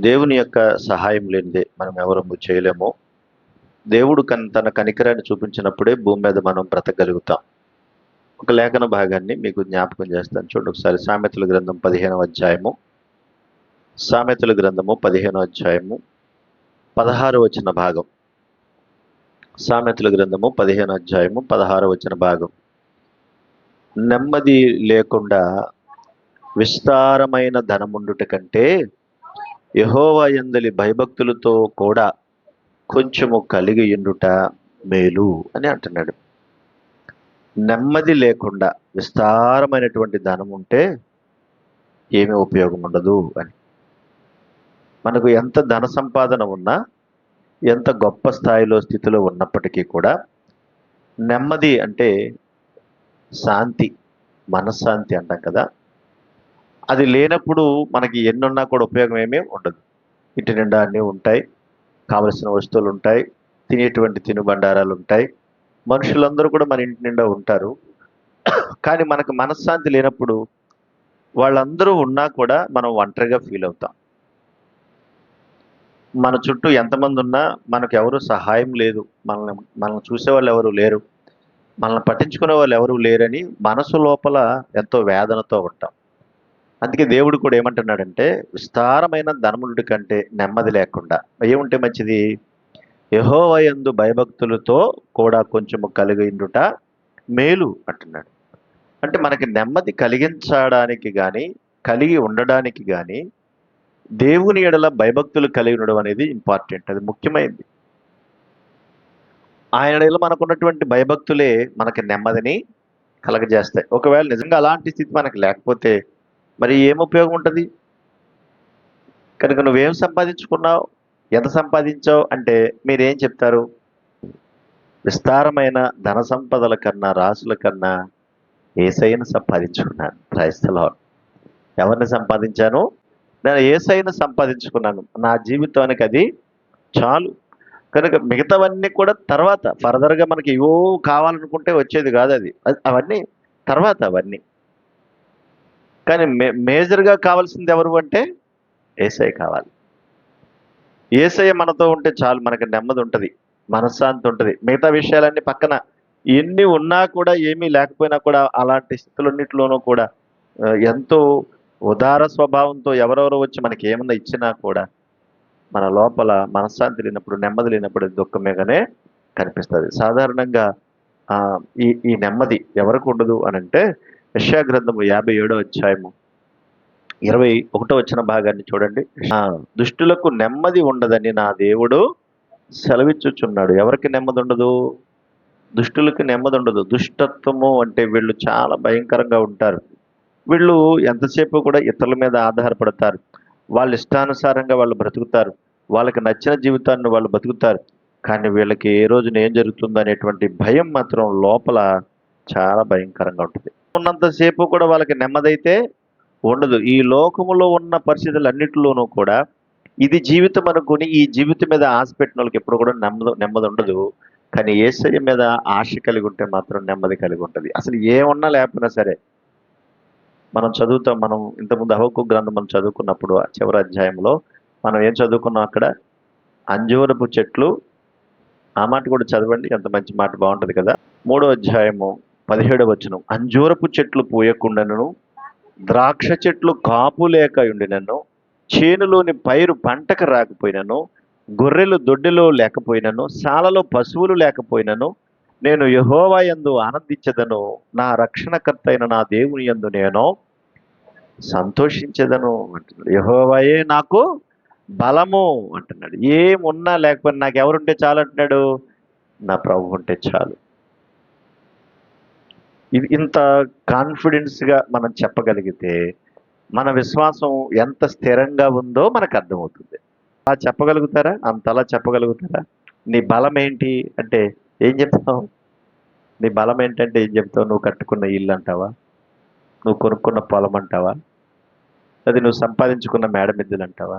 దేవుని యొక్క సహాయం లేనిదే మనం ఎవరము చేయలేము. దేవుడు కన్ తన కనికరాన్ని చూపించినప్పుడే భూమి మీద మనం బ్రతకగలుగుతాం. ఒక లేఖన భాగాన్ని మీకు జ్ఞాపకం చేస్తాను చూడండి. ఒకసారి సామెతల గ్రంథం పదిహేనవ అధ్యాయము. సామెతల గ్రంథము పదిహేనవ అధ్యాయము పదహారు వచ్చిన భాగం. సామెతల గ్రంథము పదిహేను అధ్యాయము పదహారు వచ్చిన భాగం. నెమ్మది లేకుండా విస్తారమైన ధనముండుట కంటే యహోవా ఎందలి భయభక్తులతో కూడా కొంచెము కలిగి ఉండుట మేలు అని అంటున్నాడు. నెమ్మది లేకుండా విస్తారమైనటువంటి ధనం ఉంటే ఏమీ ఉపయోగం ఉండదు అని. మనకు ఎంత ధన సంపాదన ఉన్నా ఎంత గొప్ప స్థాయిలో స్థితిలో ఉన్నప్పటికీ కూడా నెమ్మది అంటే శాంతి మనశ్శాంతి అంటాం కదా. అది లేనప్పుడు మనకి ఎన్నున్నా కూడా ఉపయోగం ఏమీ ఉండదు. ఇంటి నిండా అన్నీ ఉంటాయి. కావలసిన వస్తువులు ఉంటాయి. తినేటువంటి తినుబండారాలు ఉంటాయి. మనుషులందరూ కూడా మన ఇంటి నిండా ఉంటారు. కానీ మనకు మనశ్శాంతి లేనప్పుడు వాళ్ళందరూ ఉన్నా కూడా మనం ఒంటరిగా ఫీల్ అవుతాం. మన చుట్టూ ఎంతమంది ఉన్నా మనకు ఎవరు సహాయం లేదు. మనల్ని మనల్ని చూసే వాళ్ళు ఎవరు లేరు. మనల్ని పట్టించుకునే వాళ్ళు ఎవరు లేరని మనసు లోపల ఎంతో వేదనతో ఉంటాం. అందుకే దేవుడు కూడా ఏమంటున్నాడంటే విస్తారమైన ధనముడి కంటే నెమ్మది లేకుండా. ఏముంటే మంచిది? యహోవయందు భయభక్తులతో కూడా కొంచెము కలిగిండుట మేలు అంటున్నాడు. అంటే మనకి నెమ్మది కలిగించడానికి కానీ కలిగి ఉండడానికి కానీ దేవుని ఎడల భయభక్తులు కలిగి ఉండడం అనేది ఇంపార్టెంట్. అది ముఖ్యమైనది ఆయన ఎడల మనకున్నటువంటి భయభక్తులే మనకి నెమ్మదిని కలగజేస్తాయి. ఒకవేళ నిజంగా అలాంటి స్థితి మనకి లేకపోతే మరి ఏం ఉపయోగం ఉంటుంది? కనుక నువ్వేం సంపాదించుకున్నావు? ఎంత సంపాదించావు? అంటే మీరేం చెప్తారు? విస్తారమైన ధన సంపదల కన్నా రాసుల కన్నా ఏసైను సంపాదించుకున్నాను. క్రైస్తలో ఎవరిని సంపాదించాను? నేను ఏసైను సంపాదించుకున్నాను. నా జీవితానికి అది చాలు. కనుక మిగతావన్నీ కూడా తర్వాత ఫర్దర్గా మనకి ఏవో కావాలనుకుంటే వచ్చేది కాదు అది. అది- అవన్నీ తర్వాత అవన్నీ. కానీ మే మేజర్గా కావాల్సింది ఎవరు అంటే ఏసఐ కావాలి. ఏసఐ మనతో ఉంటే చాలు మనకి నెమ్మది ఉంటుంది మనశ్శాంతి ఉంటుంది. మిగతా విషయాలన్నీ పక్కన. ఎన్ని ఉన్నా కూడా ఏమీ లేకపోయినా కూడా అలాంటి స్థితులన్నింటిలోనూ కూడా ఎంతో ఉదార స్వభావంతో ఎవరెవరు వచ్చి మనకి ఏమన్నా ఇచ్చినా కూడా మన లోపల మనశ్శాంతి లేనప్పుడు నెమ్మది లేనప్పుడు దుఃఖమేగానే కనిపిస్తుంది. సాధారణంగా ఈ ఈ నెమ్మది ఎవరికి ఉండదు అని అంటే యెషయా గ్రంథము యాభై ఏడో అధ్యాయము ఇరవై ఒకటో వచ్చిన భాగాన్ని చూడండి. దుష్టులకు నెమ్మది ఉండదని నా దేవుడు సెలవిచ్చుచున్నాడు. ఎవరికి నెమ్మది ఉండదు? దుష్టులకి నెమ్మది ఉండదు. దుష్టత్వము అంటే వీళ్ళు చాలా భయంకరంగా ఉంటారు. వీళ్ళు ఎంతసేపు కూడా ఇతరుల మీద ఆధారపడతారు. వాళ్ళ ఇష్టానుసారంగా వాళ్ళు బ్రతుకుతారు. వాళ్ళకి నచ్చిన జీవితాన్ని వాళ్ళు బతుకుతారు. కానీ వీళ్ళకి ఏ రోజున ఏం జరుగుతుందో అనేటువంటి భయం మాత్రం లోపల చాలా భయంకరంగా ఉంటుంది. ఉన్నంతసేపు కూడా వాళ్ళకి నెమ్మదైతే ఉండదు. ఈ లోకములో ఉన్న పరిస్థితులన్నిటిలోనూ కూడా ఇది జీవితం అనుకుని ఈ జీవితం మీద ఆశ పెట్టిన వాళ్ళకి ఎప్పుడు కూడా నెమ్మది నెమ్మది ఉండదు. కానీ ఏసయ్య మీద ఆశ కలిగి ఉంటే మాత్రం నెమ్మది కలిగి ఉంటుంది. అసలు ఏమున్నా లేకపోయినా సరే మనం చదువుతాం. మనం ఇంతకుముందు అహోకు గ్రంథం మనం చదువుకున్నప్పుడు ఆ చివరి అధ్యాయంలో మనం ఏం చదువుకున్నాం అక్కడ? అంజూరపు చెట్లు. ఆ మాట కూడా చదవండి. ఎంత మంచి మాట బాగుంటుంది కదా. మూడో అధ్యాయము పదిహేడవ వచనం. అంజూరపు చెట్లు పోయకుండాను ద్రాక్ష చెట్లు కాపు లేక ఉండినను చేనులోని పైరు పంటకు రాకపోయినను గొర్రెలు దొడ్డిలో లేకపోయినను శాలలో పశువులు లేకపోయినను నేను యహోవా యందు ఆనందించదను నా రక్షణకర్త అయిన నా దేవుని యందు నేను సంతోషించదను అంటున్నాడు. యహోవాయే నాకు బలము అంటున్నాడు. ఏమున్నా లేకపోయినా నాకు ఎవరుంటే చాలు అంటున్నాడు? నా ప్రభు ఉంటే చాలు. ఇది ఇంత కాన్ఫిడెన్స్గా మనం చెప్పగలిగితే మన విశ్వాసం ఎంత స్థిరంగా ఉందో మనకు అర్థమవుతుంది. అలా చెప్పగలుగుతారా? అంతలా చెప్పగలుగుతారా? నీ బలం ఏంటి? అంటే ఏం చెప్తావు? నీ బలం ఏంటంటే ఏం చెప్తావు? నువ్వు కట్టుకున్న ఇల్లు అంటావా? నువ్వు కొనుక్కున్న పొలం అంటావా? లేదా నువ్వు సంపాదించుకున్న మేడమిద్దులు అంటావా?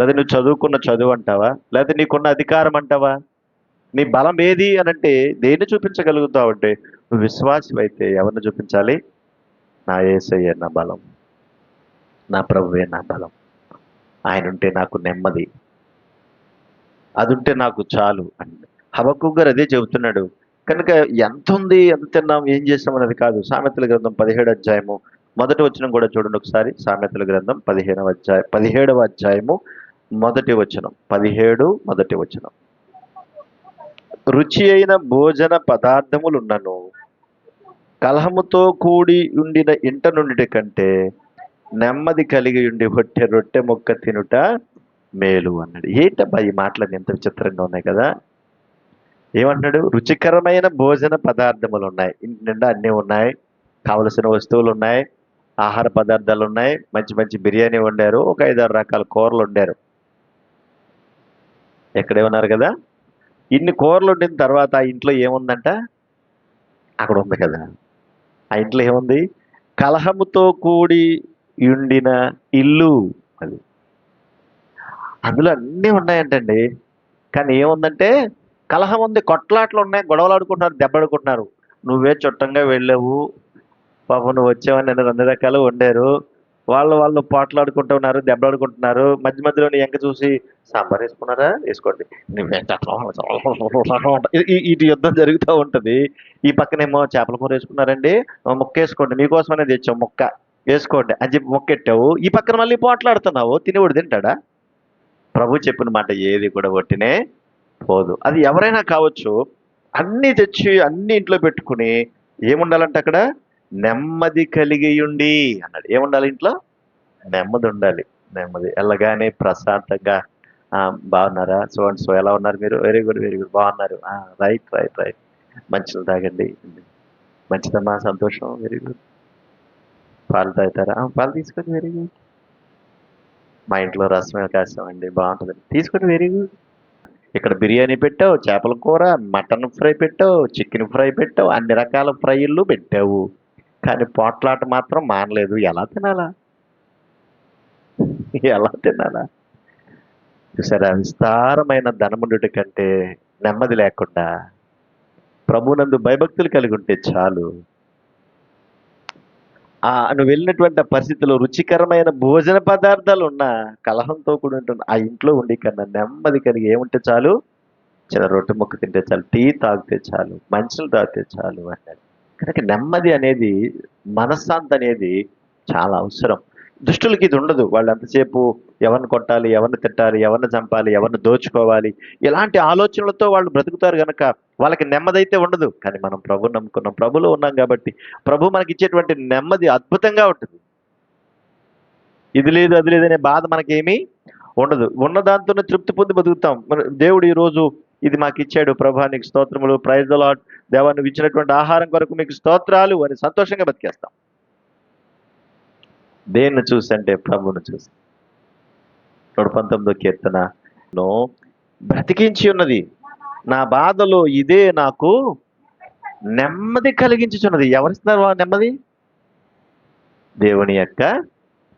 లేదా నువ్వు చదువుకున్న చదువు అంటావా? లేదా నీకున్న అధికారం అంటావా? నీ బలం ఏది అని అంటే దేన్ని చూపించగలుగుతావు అంటే నువ్వు విశ్వాసం అయితే ఎవరిని చూపించాలి? నా ఏసయ్యే నా బలం. నా ప్రభువే నా బలం. ఆయన ఉంటే నాకు నెమ్మది. అది ఉంటే నాకు చాలు అని. హబక్కు గారు అదే చెబుతున్నాడు. కనుక ఎంత ఉంది ఎంత తిన్నాం ఏం చేసాం అనేది కాదు. సామెతల గ్రంథం పదిహేడు అధ్యాయము. మొదటి వచనం కూడా చూడండి ఒకసారి. సామెతల గ్రంథం పదిహేనవ అధ్యాయం పదిహేడవ అధ్యాయము మొదటి వచనం. పదిహేడు మొదటి వచనం. రుచి అయిన భోజన పదార్థములున్నను. కలహముతో కూడి ఉండిన ఇంట నుండి కంటే నెమ్మది కలిగి ఉండి రొట్టె రొట్టె మొక్క తినుట మేలు అన్నాడు. ఏంటబ్బా ఈ మాటలు ఎంత విచిత్రంగా ఉన్నాయి కదా. ఏమన్నాడు రుచికరమైన భోజన పదార్థములు ఉన్నాయి ఇంటి నిండా అన్నీ ఉన్నాయి. కావలసిన వస్తువులు ఉన్నాయి ఆహార పదార్థాలు ఉన్నాయి మంచి మంచి బిర్యానీ వండారు. ఒక ఐదారు రకాల కూరలు వండారు. ఎక్కడే ఉన్నారు కదా? ఇన్ని కూరలు వండిన తర్వాత ఆ ఇంట్లో ఏముందంట? అక్కడ ఉంది కదా. ఆ ఇంట్లో ఏముంది? కలహముతో కూడి ఉండిన ఇల్లు అది. అందులో అన్నీ ఉన్నాయంటండి. కానీ ఏముందంటే కలహం ఉంది కొట్లాట్లు ఉన్నాయి గొడవలు ఆడుకుంటున్నారు దెబ్బలాడుకుంటున్నారు. నువ్వే చుట్టంగా వెళ్ళావు. పాపం నువ్వు వచ్చావని నేను రెండు రకాలు వండారు. వాళ్ళు వాళ్ళు పోట్లాడుకుంటూ ఉన్నారు దెబ్బలాడుకుంటున్నారు. మధ్య మధ్యలోని ఎంక చూసి సాంబార్ వేసుకున్నారా? వేసుకోండి. ఇటు యుద్ధం జరుగుతూ ఉంటుంది. ఈ పక్కనేమో చేపల కూర వేసుకున్నారండి. ముక్క వేసుకోండి మీకోసమనే తెచ్చాం ముక్క. వేసుకోండి అని చెప్పి ముక్క ఎట్టావు? ఈ పక్కన మళ్ళీ పోట్లాడుతున్నావు. తినేవాడు తింటాడా? ప్రభు చెప్పిన మాట ఏది కూడా ఒట్టినే పోదు. అది ఎవరైనా కావచ్చు అన్నీ తెచ్చి అన్ని ఇంట్లో పెట్టుకుని ఏముండాలంటే అక్కడ? నెమ్మది కలిగి ఉండి అన్నాడు. ఏముండాలి ఇంట్లో? నెమ్మది ఉండాలి నెమ్మది. వెళ్ళగానే ప్రశాంతంగా బాగున్నారా? సో అండ్ సో ఎలా ఉన్నారు మీరు? వెరీ గుడ్ వెరీ గుడ్ బాగున్నారు. రైట్ రైట్ రైట్ మంచిది తాగండి. మంచిదమ్మా సంతోషం. వెరీ గుడ్ పాలు తాగుతారా? పాలు తీసుకోండి. వెరీ గుడ్ మా ఇంట్లో రసమే కాస్తామండి. బాగుంటుంది తీసుకోండి. వెరీ గుడ్ ఇక్కడ బిర్యానీ పెట్టావు చేపల కూర మటన్ ఫ్రై పెట్టావు చికెన్ ఫ్రై పెట్టావు అన్ని రకాల ఫ్రైలు పెట్టావు. కానీ పోట్లాట మాత్రం మానలేదు. ఎలా తినాలా? ఎలా తినాలా? చూసారా? విస్తారమైన ధనముండుట కంటే నెమ్మది లేకుండా ప్రభునందు భయభక్తులు కలిగి ఉంటే చాలు. ఆ నువ్వు వెళ్ళినటువంటి పరిస్థితిలో రుచికరమైన భోజన పదార్థాలు ఉన్న కలహంతో కూడి ఉంటున్న ఆ ఇంట్లో ఉండి కన్నా నెమ్మది కలిగి ఏముంటే చాలు? చిన్న రొట్టె ముక్క తింటే చాలు టీ తాగితే చాలు మంచులు తాగితే చాలు అన్నాడు కనుక నెమ్మది అనేది మనశ్శాంతి అనేది చాలా అవసరం. దుష్టులకి ఇది ఉండదు. వాళ్ళు ఎంతసేపు ఎవరిని కొట్టాలి ఎవరిని తిట్టాలి ఎవరిని చంపాలి ఎవరిని దోచుకోవాలి ఇలాంటి ఆలోచనలతో వాళ్ళు బ్రతుకుతారు కనుక వాళ్ళకి నెమ్మది అయితే ఉండదు. కానీ మనం ప్రభు నమ్ముకున్నాం. ప్రభులో ఉన్నాం కాబట్టి ప్రభు మనకి ఇచ్చేటువంటి నెమ్మది అద్భుతంగా ఉంటుంది. ఇది లేదు అది లేదనే బాధ మనకేమీ ఉండదు. ఉన్న దాంతోనే తృప్తి పొంది బతుకుతాం. దేవుడు ఈ రోజు ఇది మాకు ఇచ్చాడు ప్రభా నీకు స్తోత్రములు. ప్రైజ్ లాట్ దేవా నువ్వు ఇచ్చినటువంటి ఆహారం కొరకు మీకు స్తోత్రాలు అని సంతోషంగా బతికేస్తాం. దేన్ని చూసి అంటే ప్రభుని చూసి. నూట పంతొమ్మిదో కీర్తనలో బ్రతికించి ఉన్నది. నా బాధలో ఇదే నాకు నెమ్మది కలిగించుచున్నది. ఎవరిస్తున్నారు నెమ్మది? దేవుని యొక్క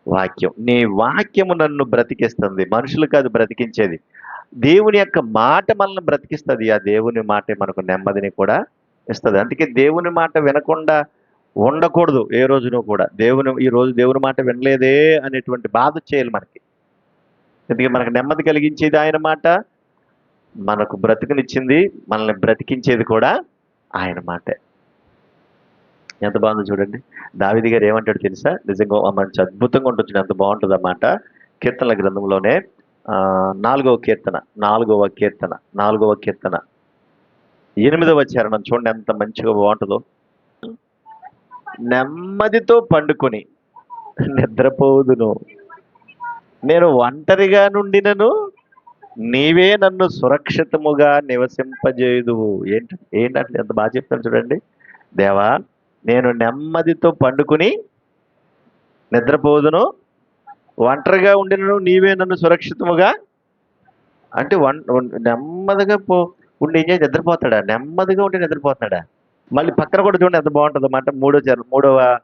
వాక్యం. నీ వాక్యము నన్ను బ్రతికిస్తుంది. మనుషులు కాదు బ్రతికించేది. దేవుని యొక్క మాట మనల్ని బ్రతికిస్తుంది. ఆ దేవుని మాటే మనకు నెమ్మదిని కూడా ఇస్తుంది. అందుకే దేవుని మాట వినకుండా ఉండకూడదు ఏ రోజును కూడా. దేవుని ఈ రోజు దేవుని మాట వినలేదే అనేటువంటి బాధ చేయాలి మనకి. ఎందుకంటే మనకు నెమ్మది కలిగించేది ఆయన మాట మనకు బ్రతికనిచ్చింది మనల్ని బ్రతికించేది కూడా ఆయన మాటే. ఎంత బాగుందో చూడండి. దావిది గారు ఏమంటాడు తెలుసా? నిజంగా మంచి అద్భుతంగా ఉంటుంది. ఎంత బాగుంటుంది అన్నమాట కీర్తనల గ్రంథంలోనే నాలుగవ కీర్తన నాలుగవ కీర్తన నాలుగవ కీర్తన. ఎనిమిదవ చరణం చూడండి ఎంత మంచిగా బాగుంటుందో. నెమ్మదితో పండుకొని నిద్రపోదును. నేను ఒంటరిగా నుండినను నీవే నన్ను సురక్షితముగా నివసింపజేయుదువు ఏంటి ఏంటంటే ఎంత బాగా చెప్తాను చూడండి. దేవా నేను నెమ్మదితో పండుకుని నిద్రపోదును ఒంటరిగా ఉండినను నీవే నన్ను సురక్షితముగా? అంటే వన్ నెమ్మదిగా పో ఉండి ఏం చేసి నిద్రపోతాడా? నెమ్మదిగా ఉండి నిద్రపోతాడా మళ్ళీ పక్కన కూడా చూడండి ఎంత బాగుంటుంది అన్నమాట మూడో చరణం మూడవ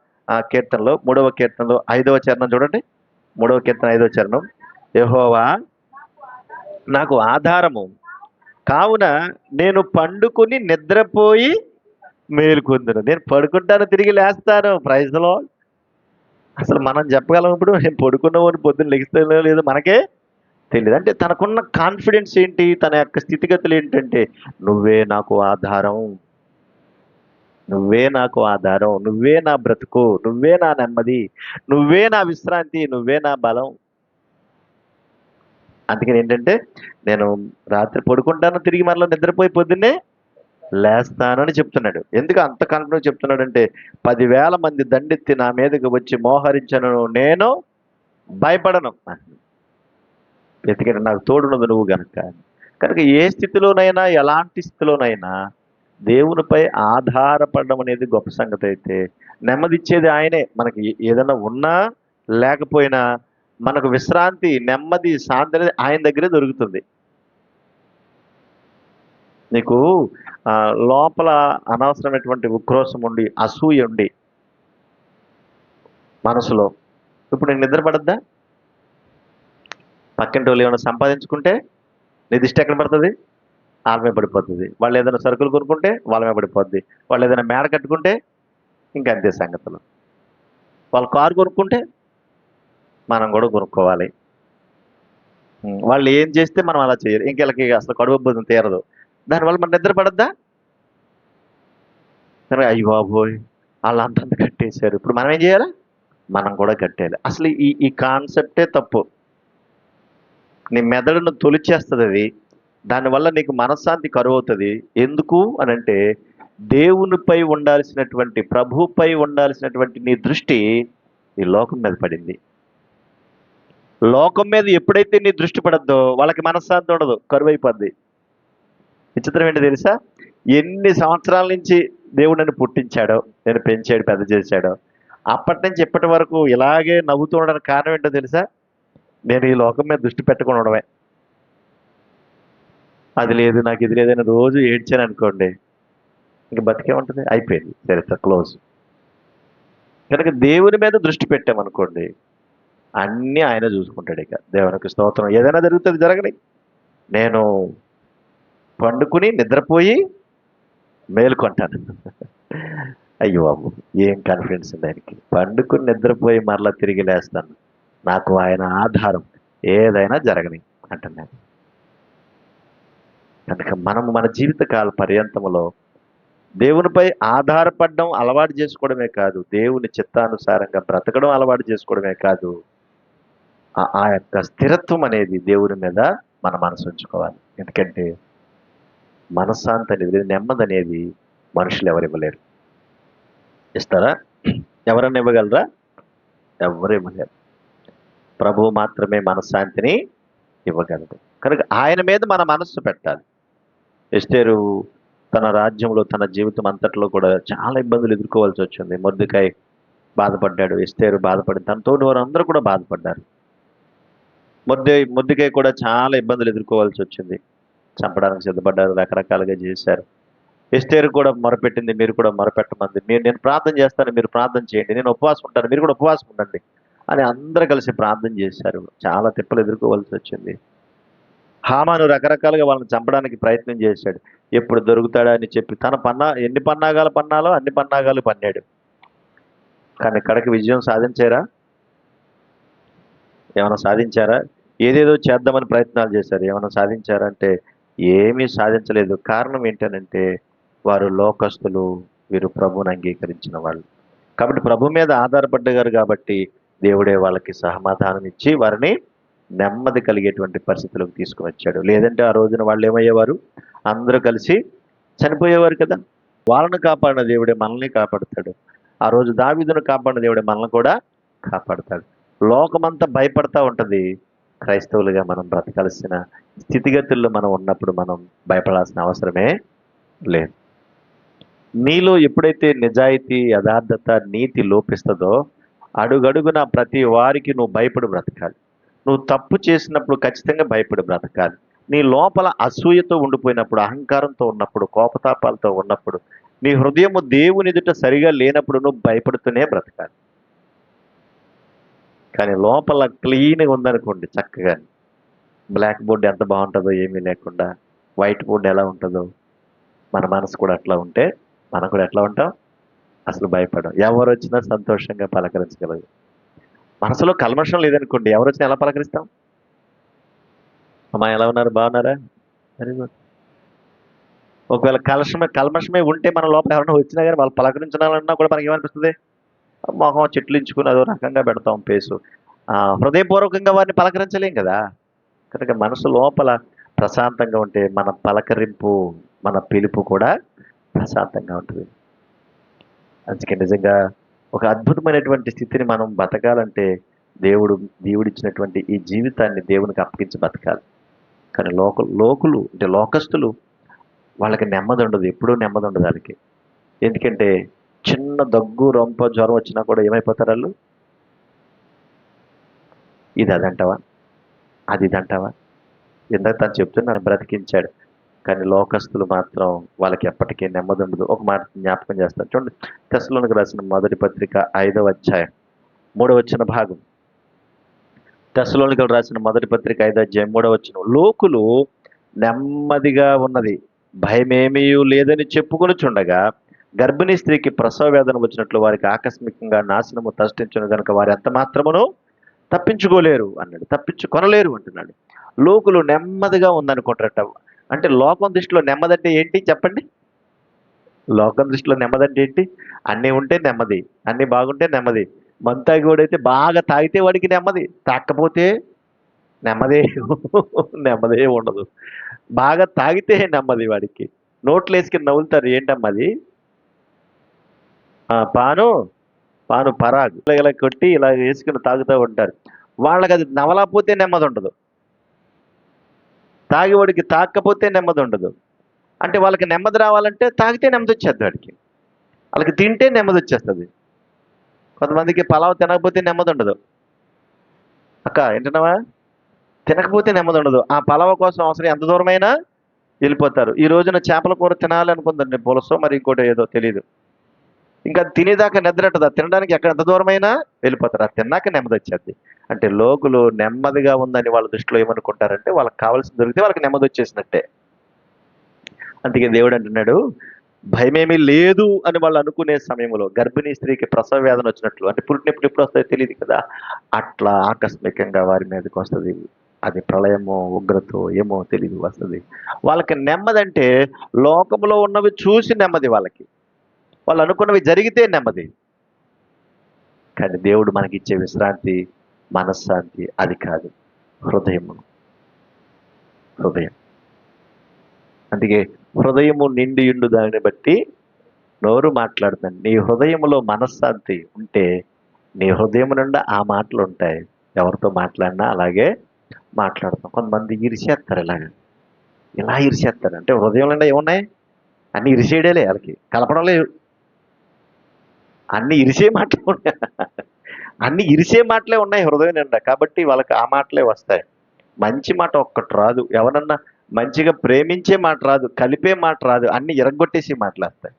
కీర్తనలో మూడవ కీర్తనలో ఐదవ చరణం చూడండి. మూడవ కీర్తన ఐదవ చరణం. యహోవా నాకు ఆధారము. కావున నేను పండుకుని నిద్రపోయి మేలుకొందును. నేను పడుకుంటాను తిరిగి లేస్తాను. ప్రైజ్లో అసలు మనం చెప్పగలం ఇప్పుడు నేను పడుకున్నామని పొద్దున్న లెగిస్తానో లేదో మనకే తెలియదు అంటే తనకున్న కాన్ఫిడెన్స్ ఏంటి? తన యొక్క స్థితిగతులు ఏంటంటే నువ్వే నాకు ఆధారం. నువ్వే నాకు ఆధారం. నువ్వే నా బ్రతుకు. నువ్వే నా నెమ్మది. నువ్వే నా విశ్రాంతి. నువ్వే నా బలం. అందుకని ఏంటంటే నేను రాత్రి పడుకుంటాను తిరిగి మరలా నిద్రపోయి పొద్దున్నే లేస్తానని చెప్తున్నాడు. ఎందుకు అంత కాన్ఫిడెన్స్ చెప్తున్నాడంటే పదివేల మంది దండెత్తి నా మీదకి వచ్చి మోహరించను నేను భయపడను. ఎందుకంటే నాకు తోడున్నది నువ్వు కనుక కనుక ఏ స్థితిలోనైనా ఎలాంటి స్థితిలోనైనా దేవునిపై ఆధారపడడం అనేది గొప్ప సంగతి అయితే నెమ్మదిచ్చేది ఆయనే. మనకి ఏదైనా ఉన్నా లేకపోయినా మనకు విశ్రాంతి నెమ్మది శాంతి అనేది ఆయన దగ్గరే దొరుకుతుంది. నీకు లోపల అనవసరమైనటువంటి ఉక్రోషం ఉండి అసూయ ఉండి మనసులో. ఇప్పుడు నీకు నిద్ర పడద్దా? పక్కింటి వాళ్ళు ఏమైనా సంపాదించుకుంటే నీ దిష్టి ఎక్కడ పడుతుంది? ఆమె పడిపోతుంది. వాళ్ళు ఏదైనా సరుకులు కొనుక్కుంటే వాళ్ళ మీద పడిపోద్ది. వాళ్ళు ఏదైనా మేడ కట్టుకుంటే ఇంకా అంతే సంగతులు. వాళ్ళు కారు కొనుక్కుంటే మనం కూడా కొనుక్కోవాలి. వాళ్ళు ఏం చేస్తే మనం అలా చేయరు. ఇంకెళ్ళకి అసలు కడుపు తీరదు. దానివల్ల మన నిద్ర పడద్దా? సరే అయ్యి బాబోయ్ వాళ్ళు అంతంత కట్టేశారు. ఇప్పుడు మనం ఏం చేయాలి? మనం కూడా కట్టేయాలి. అసలు ఈ ఈ కాన్సెప్టే తప్పు. నీ మెదడును తొలిచేస్తుంది అది. దానివల్ల నీకు మనశ్శాంతి కరువు అవుతుంది ఎందుకు అని అంటే దేవునిపై ఉండాల్సినటువంటి ప్రభుపై ఉండాల్సినటువంటి నీ దృష్టి ఈ లోకం మీద పడింది. లోకం మీద ఎప్పుడైతే నీ దృష్టి పడద్దో వాళ్ళకి మనశ్శాంతి ఉండదు కరువు అయిపోద్ది విచిత్రం ఏంటి తెలుసా? ఎన్ని సంవత్సరాల నుంచి దేవుడు నన్ను పుట్టించాడో నేను పెంచాడు పెద్ద చేశాడో అప్పటి నుంచి ఇప్పటి వరకు ఇలాగే నవ్వుతూ ఉండడానికి కారణం ఏంటో తెలుసా? నేను ఈ లోకం మీద దృష్టి పెట్టకుండా ఉండడమే. అది లేదు నాకు ఇది లేదని రోజు ఏడ్చాను అనుకోండి ఇంక బతికే ఉంటుంది అయిపోయింది చరిత్ర క్లోజ్. కనుక దేవుని మీద దృష్టి పెట్టామనుకోండి అన్నీ ఆయన చూసుకుంటాడు ఇక. దేవునికి స్తోత్రం. ఏదైనా జరుగుతుంది జరగని నేను పండుకుని నిద్రపోయి మేలుకొంటాను. అయ్యో బాబు ఏం కాన్ఫిడెన్స్ ఉంది ఆయనకి. పండుకుని నిద్రపోయి మరలా తిరిగి లేస్తాను. నాకు ఆయన ఆధారం ఏదైనా జరగని అంటున్నాను కనుక మనము మన జీవితకాల పర్యంతములో దేవునిపై ఆధారపడడం అలవాటు చేసుకోవడమే కాదు దేవుని చిత్తానుసారంగా బ్రతకడం అలవాటు చేసుకోవడమే కాదు ఆ- ఆ యొక్క స్థిరత్వం అనేది దేవుని మీద మన మనసు ఉంచుకోవాలి. ఎందుకంటే మనశ్శాంతి అనేది నెమ్మది అనేది మనుషులు ఎవరు ఇవ్వలేరు. ఇస్తారా? ఎవరన్నా ఇవ్వగలరా? ఎవరు ఇవ్వలేరు. ప్రభువు మాత్రమే మనశ్శాంతిని ఇవ్వగలడు. కనుక ఆయన మీద మన మనస్సు పెట్టాలి. ఎస్టేరు తన రాజ్యంలో తన జీవితం అంతట్లో కూడా చాలా ఇబ్బందులు ఎదుర్కోవాల్సి వచ్చింది. మొద్దుకాయ బాధపడ్డాడు ఎస్టేరు బాధపడింది. తన తోటి వారు కూడా బాధపడ్డారు. మొద్దు మొద్దుకాయ కూడా చాలా ఇబ్బందులు ఎదుర్కోవాల్సి వచ్చింది. చంపడానికి సిద్ధపడ్డారు రకరకాలుగా చేశారు. ఎస్టేరు కూడా మొరపెట్టింది మీరు కూడా మొరపెట్టమంది. మీరు నేను ప్రార్థన చేస్తాను మీరు ప్రార్థన చేయండి. నేను ఉపవాసం ఉంటాను మీరు కూడా ఉపవాసం ఉండండి అని అందరూ కలిసి ప్రార్థన చేశారు. చాలా తిప్పలు ఎదుర్కోవాల్సి వచ్చింది. హామాను రకరకాలుగా వాళ్ళని చంపడానికి ప్రయత్నం చేశాడు. ఎప్పుడు దొరుకుతాడా అని చెప్పి తన పన్నా ఎన్ని పన్నాగాలు పన్నాలో అన్ని పన్నాగాలు పన్నాడు. కానీ కడకి విజయం సాధించారా? ఏమైనా సాధించారా? ఏదేదో చేద్దామని ప్రయత్నాలు చేశారు. ఏమైనా సాధించారంటే ఏమీ సాధించలేదు. కారణం ఏంటనంటే వారు లోకస్తులు వీరు ప్రభువుని అంగీకరించిన వాళ్ళు. కాబట్టి ప్రభు మీద ఆధారపడ్డగారు కాబట్టి దేవుడే వాళ్ళకి సమాధానం ఇచ్చి వారిని నెమ్మది కలిగేటువంటి పరిస్థితులకు తీసుకువచ్చాడు. లేదంటే ఆ రోజున వాళ్ళు ఏమయ్యేవారు? అందరూ కలిసి చనిపోయేవారు కదా. వాళ్ళను కాపాడిన దేవుడే మనల్ని కాపాడుతాడు. ఆ రోజు దావిదును కాపాడిన దేవుడే మనల్ని కూడా కాపాడుతాడు. లోకమంతా భయపడతా ఉంటుంది. క్రైస్తవులుగా మనం బ్రతకాల్సిన స్థితిగతుల్లో మనం ఉన్నప్పుడు మనం భయపడాల్సిన అవసరమే లేదు. నీలో ఎప్పుడైతే నిజాయితీ యథార్థత నీతి లోపిస్తుందో అడుగడుగున ప్రతి వారికి నువ్వు భయపడి బ్రతకాలి. నువ్వు తప్పు చేసినప్పుడు ఖచ్చితంగా భయపడి బ్రతకాలి. నీ లోపల అసూయతో ఉండిపోయినప్పుడు అహంకారంతో ఉన్నప్పుడు కోపతాపాలతో ఉన్నప్పుడు నీ హృదయము దేవుని ఎదుట సరిగా లేనప్పుడు నువ్వు భయపడుతూనే బ్రతకాలి. కానీ లోపల క్లీన్గా ఉందనుకోండి చక్కగా. బ్లాక్ బోర్డ్ ఎంత బాగుంటుందో ఏమీ లేకుండా వైట్ బోర్డ్ ఎలా ఉంటుందో మన మనసు కూడా అట్లా ఉంటే మనం కూడా ఎట్లా ఉంటాం? అసలు భయపడం. ఎవరు వచ్చినా సంతోషంగా పలకరించగలదు మనసులో కల్మషం లేదనుకోండి ఎవరు వచ్చినా ఎలా పలకరిస్తాం? అమ్మా ఎలా ఉన్నారు? బాగున్నారా? వెరీ గుడ్ ఒకవేళ కలశమే కల్మషమే ఉంటే మన లోపల ఎవరైనా వచ్చినా కానీ వాళ్ళు పలకరించాలన్నా కూడా మనకి ఏమనిపిస్తుంది మొహం చెట్లించుకుని అదో రకంగా పెడతాం పేసు. హృదయపూర్వకంగా వారిని పలకరించలేం కదా? కనుక మనసు లోపల ప్రశాంతంగా ఉంటే మన పలకరింపు మన పిలుపు కూడా ప్రశాంతంగా ఉంటుంది. అందుకే నిజంగా ఒక అద్భుతమైనటువంటి స్థితిని మనం బతకాలంటే దేవుడు దేవుడిచ్చినటువంటి ఈ జీవితాన్ని దేవునికి అప్పగించి బతకాలి. కానీ లోక లోకులు అంటే లోకస్తులు వాళ్ళకి నెమ్మది ఉండదు ఎప్పుడూ నెమ్మది ఉండదు వాళ్ళకి ఎందుకంటే చిన్న దగ్గు రొంప జ్వరం వచ్చినా కూడా ఏమైపోతారు వాళ్ళు? ఇది అదంటావా? అది ఇదంటవా? ఇందాక తను చెప్తున్నాను బ్రతికించాడు. కానీ లోకస్తులు మాత్రం వాళ్ళకి ఎప్పటికీ నెమ్మది ఉండదు. ఒక మాట జ్ఞాపకం చేస్తాను. చూడండి తెసలోనికి రాసిన మొదటి పత్రిక ఐదవ అధ్యాయం మూడవ వచ్చిన భాగం. తెసలోనికలు రాసిన మొదటి పత్రిక ఐదో అధ్యాయం మూడవ వచ్చిన లోకులు నెమ్మదిగా ఉన్నది. భయమేమీ లేదని చెప్పుకొని చుండగా గర్భిణీ స్త్రీకి ప్రసవ వేదన వచ్చినట్లు వారికి ఆకస్మికంగా నాశనము తష్టించును గనుక వారు ఎంత మాత్రమును తప్పించుకోలేరు అన్నాడు. తప్పించుకొనలేరు అంటున్నాడు. లోకులు నెమ్మదిగా ఉందనుకుంటారట. అంటే లోకం దృష్టిలో నెమ్మది అంటే ఏంటి చెప్పండి? లోకం దృష్టిలో నెమ్మది అంటే ఏంటి? అన్నీ ఉంటే నెమ్మది అన్నీ బాగుంటే నెమ్మది. మంతాగి వాడైతే బాగా తాగితే వాడికి నెమ్మది. తాకపోతే నెమ్మదే నెమ్మదే ఉండదు. బాగా తాగితే నెమ్మది వాడికి. నోట్లు వేసుకుని నవ్వులుతారు ఏంటమ్మది పాను పాను పరాగ్. ఇలా ఇలా కొట్టి ఇలా వేసుకుని తాగుతూ ఉంటారు. వాళ్ళకి అది నవలపోతే నెమ్మది ఉండదు. తాగివాడికి తాకపోతే నెమ్మది ఉండదు. అంటే వాళ్ళకి నెమ్మది రావాలంటే తాగితే నెమ్మది వచ్చేది వాడికి. వాళ్ళకి తింటే నెమ్మది వచ్చేస్తుంది. కొంతమందికి పలావ్ తినకపోతే నెమ్మది ఉండదు. అక్క ఏంటన్నావా? తినకపోతే నెమ్మది ఉండదు. ఆ పలావ కోసం అవసరం ఎంత దూరమైనా వెళ్ళిపోతారు. ఈ రోజున చేపల కూర తినాలనుకుందండి. పులసో మరి ఇంకోటి ఏదో తెలియదు ఇంకా తినేదాకా నిద్రట్టదా తినడానికి ఎక్కడ ఎంత దూరమైనా వెళ్ళిపోతారు. ఆ తిన్నాక నెమ్మది వచ్చేది అంటే లోకులు నెమ్మదిగా ఉందని వాళ్ళ దృష్టిలో ఏమనుకుంటారంటే వాళ్ళకి కావాల్సింది దొరికితే వాళ్ళకి నెమ్మది వచ్చేసినట్టే. అందుకే దేవుడు అంటున్నాడు భయమేమీ లేదు అని వాళ్ళు అనుకునే సమయంలో గర్భిణీ స్త్రీకి ప్రసవ వేదన వచ్చినట్లు అంటే పుట్టినప్పుడు ఎప్పుడు వస్తాయో తెలియదు కదా అట్లా ఆకస్మికంగా వారి మీదకి వస్తుంది. అది ప్రళయమో ఉగ్రతో ఏమో తెలియదు వస్తుంది. వాళ్ళకి నెమ్మది అంటే లోకంలో ఉన్నవి చూసి నెమ్మది వాళ్ళకి. వాళ్ళు అనుకున్నవి జరిగితే నెమ్మది. కానీ దేవుడు మనకి ఇచ్చే విశ్రాంతి మనశ్శాంతి అది కాదు. హృదయము. హృదయం. అందుకే హృదయము నిండియుండు దానిని బట్టి నోరు మాట్లాడుతాను నీ హృదయంలో మనశ్శాంతి ఉంటే నీ హృదయం నుండి ఆ మాటలు ఉంటాయి. ఎవరితో మాట్లాడినా అలాగే మాట్లాడతాం. కొంతమంది ఇరిసేస్తారు ఇలాగ. ఇలా ఇరిసేస్తారు. అంటే హృదయం నిండా ఏమున్నాయి? అన్ని ఇరిసేయడేలే వాళ్ళకి. కలపడం లేదు. అన్ని ఇరిసే మాటలు ఉన్నాయి. అన్ని ఇరిసే మాటలే ఉన్నాయి హృదయం నిండా. కాబట్టి వాళ్ళకి ఆ మాటలే వస్తాయి. మంచి మాట ఒక్కటి రాదు. ఎవరన్నా మంచిగా ప్రేమించే మాట రాదు కలిపే మాట రాదు అన్ని ఇరగొట్టేసి మాట్లాడతాయి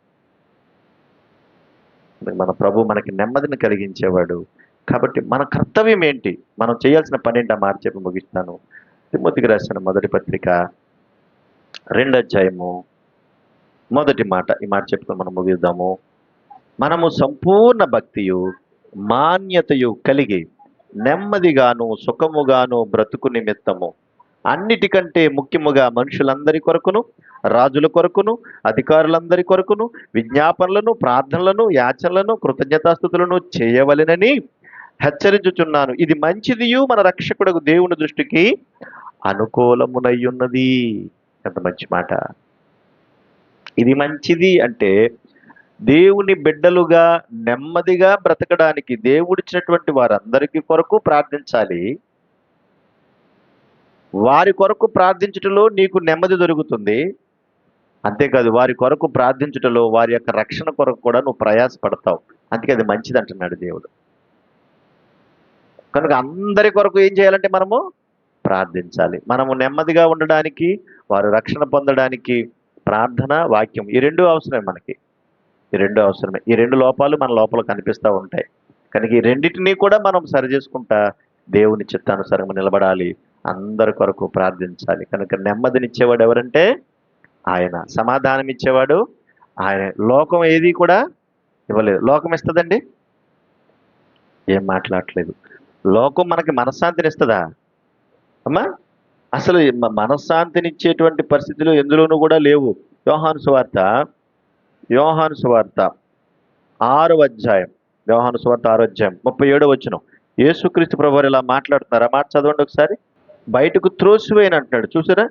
మన ప్రభు మనకి నెమ్మదిని కలిగించేవాడు. కాబట్టి మన కర్తవ్యం ఏంటి? మనం చేయాల్సిన పని ఏంటి? ఆ మాట చెప్పి ముగిస్తాను. తిమ్మతికి రాసిన మొదటి పత్రిక రెండు అధ్యాయము. మొదటి మాట ఈ మాట చెప్తూ మనం ముగిద్దాము. మనము సంపూర్ణ భక్తియు మాన్యతయు కలిగి నెమ్మదిగాను సుఖముగాను బ్రతుకు నిమిత్తము. అన్నిటికంటే ముఖ్యముగా మనుషులందరి కొరకును రాజుల కొరకును అధికారులందరి కొరకును విజ్ఞాపనలను ప్రార్థనలను యాచనలను కృతజ్ఞతాస్థుతులను చేయవలెనని హెచ్చరించుచున్నాను. ఇది మంచిదియు మన రక్షకుడు దేవుని దృష్టికి అనుకూలమునయ్యున్నది. ఎంత మంచి మాట. ఇది మంచిది అంటే దేవుని బిడ్డలుగా నెమ్మదిగా బ్రతకడానికి దేవుడిచ్చినటువంటి వారందరికీ కొరకు ప్రార్థించాలి. వారి కొరకు ప్రార్థించుటలో నీకు నెమ్మది దొరుకుతుంది. అంతేకాదు వారి కొరకు ప్రార్థించుటలో వారి యొక్క రక్షణ కొరకు కూడా నువ్వు ప్రయాసపడతావు. అందుకే అది మంచిది అంటున్నాడు దేవుడు. కనుక అందరి కొరకు ఏం చేయాలంటే మనము ప్రార్థించాలి. మనము నెమ్మదిగా ఉండడానికి వారు రక్షణ పొందడానికి ప్రార్థన వాక్యం. ఈ రెండు అవసరమే మనకి. ఈ రెండు అవసరమే. ఈ రెండు లోపాలు మన లోపల కనిపిస్తూ ఉంటాయి. కనుక ఈ రెండింటినీ కూడా మనం సరి చేసుకుంటా దేవుని చిత్తానుసారంగా నిలబడాలి. అందరి కొరకు ప్రార్థించాలి. కనుక నెమ్మదినిచ్చేవాడు ఎవరంటే ఆయన. సమాధానం ఇచ్చేవాడు ఆయన. లోకం ఏది కూడా ఇవ్వలేదు. లోకం ఇస్తుందండి? ఏం మాట్లాడట్లేదు. లోకం మనకి మనశ్శాంతిని ఇస్తుందా? అమ్మా! అసలు మనశ్శాంతినిచ్చేటువంటి పరిస్థితులు ఎందులోనూ కూడా లేవు. యోహాను సువార్త యోహాను సువార్త ఆరు అధ్యాయం. యోహాను సువార్త ఆరు అధ్యాయం. ముప్పై ఏడో వచ్చిన యేసుక్రీస్తు ప్రభువారు ఇలా మాట్లాడుతున్నారు? ఆ మాట చదవండి ఒకసారి. బయటకు త్రోసివేయను అంటున్నాడు. చూసారా?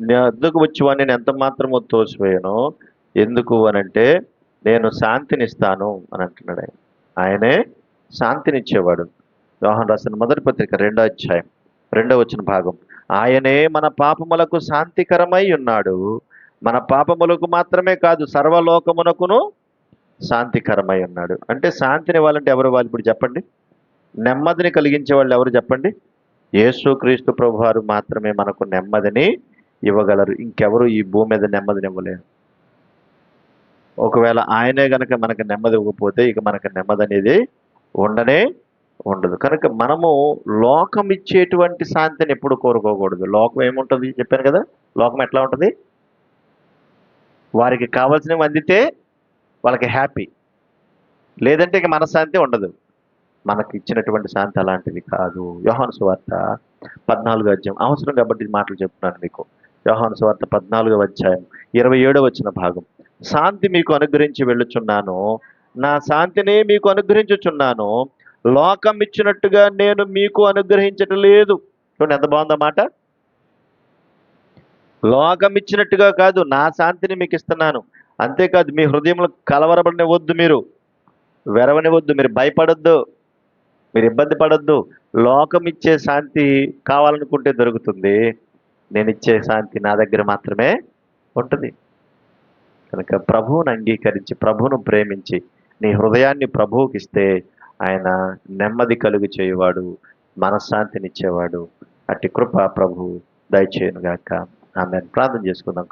నేను వద్దకు నేను ఎంత మాత్రమో త్రోసివేయను ఎందుకు అనంటే నేను శాంతినిస్తాను అని అంటున్నాడు ఆయన. ఆయనే శాంతినిచ్చేవాడు. యోహాన్ రాసిన మొదటి పత్రిక రెండో అధ్యాయం. రెండో వచ్చిన భాగం. ఆయనే మన పాపములకు శాంతికరమై ఉన్నాడు. మన పాపములకు మాత్రమే కాదు సర్వలోకమునకును శాంతికరమై ఉన్నాడు. అంటే శాంతిని ఇవ్వాలంటే ఎవరు వాళ్ళు? ఇప్పుడు చెప్పండి. నెమ్మదిని కలిగించే వాళ్ళు ఎవరు చెప్పండి? యేసుక్రీస్తు ప్రభువారు మాత్రమే మనకు నెమ్మదిని ఇవ్వగలరు. ఇంకెవరు ఈ భూమి మీద నెమ్మదిని ఇవ్వలేరు. ఒకవేళ ఆయనే గనక మనకు నెమ్మది ఇవ్వకపోతే ఇక మనకు నెమ్మది అనేది ఉండనే ఉండదు. కనుక మనము లోకం ఇచ్చేటువంటి శాంతిని ఎప్పుడు కోరుకోకూడదు. లోకం ఏముంటుంది? చెప్పాను కదా. లోకం ఎట్లా ఉంటుంది? వారికి కావాల్సినవి అందితే వాళ్ళకి హ్యాపీ లేదంటే ఇక మనశ్శాంతి ఉండదు. మనకి ఇచ్చినటువంటి శాంతి అలాంటిది కాదు. యోహాను సువార్త పద్నాలుగో అధ్యాయం. అవసరం కాబట్టి మాటలు చెప్తున్నాను మీకు. యోహాను సువార్త పద్నాలుగో అధ్యాయం ఇరవై ఏడో వచ్చిన భాగం. శాంతి మీకు అనుగ్రహించి వెళ్ళుచున్నాను. నా శాంతిని మీకు అనుగ్రహించుచున్నాను. లోకం ఇచ్చినట్టుగా నేను మీకు అనుగ్రహించటం లేదు. చూడండి ఎంత బాగుందన్నమాట లోకం ఇచ్చినట్టుగా కాదు నా శాంతిని మీకు ఇస్తున్నాను. అంతేకాదు మీ హృదయంలో కలవరబడినవద్దు మీరు. వెరవనివద్దు మీరు భయపడొద్దు. మీరు ఇబ్బంది పడొద్దు. లోకం ఇచ్చే శాంతి కావాలనుకుంటే దొరుకుతుంది. నేను ఇచ్చే శాంతి నా దగ్గర మాత్రమే ఉంటుంది. కనుక ప్రభువును అంగీకరించి ప్రభువును ప్రేమించి నీ హృదయాన్ని ప్రభువుకి ఇస్తే ఆయన నెమ్మది కలుగు చేయవాడు మనశ్శాంతినిచ్చేవాడు. అట్టి కృప ప్రభు దయచేయనుగాక. ఆమె ప్రార్థన చేసుకుందాం.